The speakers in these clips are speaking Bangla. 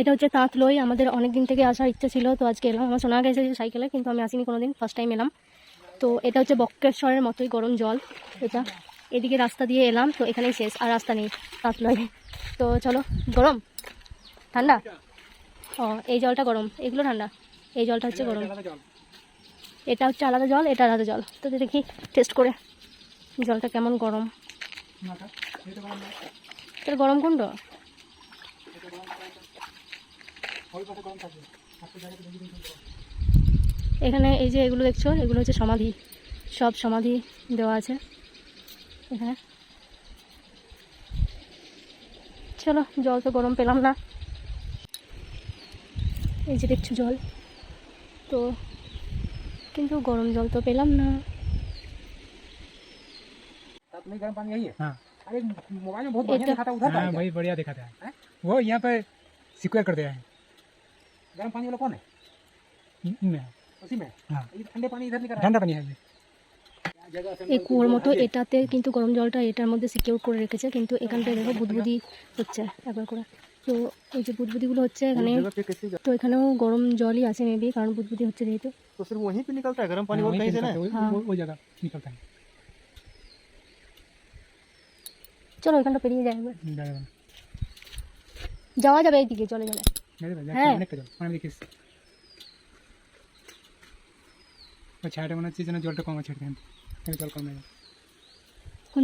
এটা হচ্ছে তাঁতলই আমাদের অনেক দিন থেকে আসার ইচ্ছা ছিল, তো আজকে এলাম। আমার শোনা গেছে সাইকেলে, কিন্তু আমি আসিনি কোনো দিন ফার্স্ট টাইম এলাম। তো এটা হচ্ছে বক্রেশ্বরের মতোই গরম জল, এটা। এদিকে রাস্তা দিয়ে এলাম, তো এখানেই শেষ, আর রাস্তা নেই তাঁতলয় তো চলো, গরম? ঠান্ডা? ও, এই জলটা গরম, এগুলো ঠান্ডা? এই জলটা হচ্ছে গরম। এটা হচ্ছে আলাদা জল, এটা আলাদা জল। তো দেখি টেস্ট করে, জলটা কেমন গরম? গরম কোনটা? এখানে এই যে এগুলো দেখছো এগুলো হচ্ছে সমাধি সব সমাধি দেওয়া আছে এখানে চলো জল তো গরম পেলাম না এই যে দেখছো জল তো কিন্তু গরম জল তো পেলাম না साथ में गर्म पानी यही है हाँ अरे मोबाइल में बहुत ये बढ़िया तो- दिखाता है उधर हाँ का है वही बढ़िया दिखाता है हैं? वो यहाँ पे सिक्योर कर दिया है क्या? गर्म पानी वाला कौन है इनमें उसी में हाँ ये ठंडे पानी इधर नहीं कर रहा ठंडा पानी है ये है जगह से এই কুয়োর মতো এটাতে কিন্তু গরম জলটা এটার মধ্যে সিকিউর করে রেখেছে কিন্তু এখানটায় দেখো বুদবুদি হচ্ছে একবার করে তো এই যে বুদবুদিগুলো হচ্ছে এখানে जगह पे कैसे তো এখানেও গরম জলই আছে মেবি কারণ বুদবুদি হচ্ছে যেহেতু तो सिर्फ वहीं पे निकलता है गर्म पानी हाँ, और वहीं कहीं पे से ना निकलता है, वो- हाँ। वो वो जगह निकलता है চলো এখানটা পেরিয়ে যায় একবার जाएगा ना। যাওয়া যাবে এইদিকে চলে যাবে হ্যাঁ। মনে হচ্ছে যেন জলটা কম জল কোন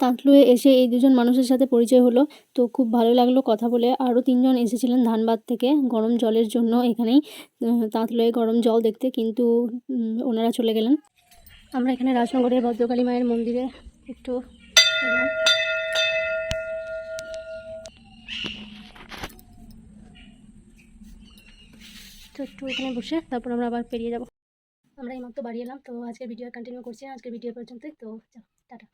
তাঁতলুয়ে এসে এই দুজন মানুষের সাথে পরিচয় হলো। তো খুব ভালো লাগল কথা বলে। আরও তিনজন এসেছিলেন ধানবাদ থেকে। গরম জলের জন্য এখানেই তাঁতলুয়ে গরম জল দেখতে। কিন্তু ওনারা চলে গেলেন। আমরা এখানে রাজনগরের ভদ্রকালী মায়ের মন্দিরে একটু তো একটু ওখানে বসে, তারপর আমরা আবার পেরিয়ে যাব। আমরা এই এইমাত্র বাড়ি এলাম, তো আজকের ভিডিও কন্টিনিউ করছি আজকের ভিডিও পর্যন্তই, তো টাটা।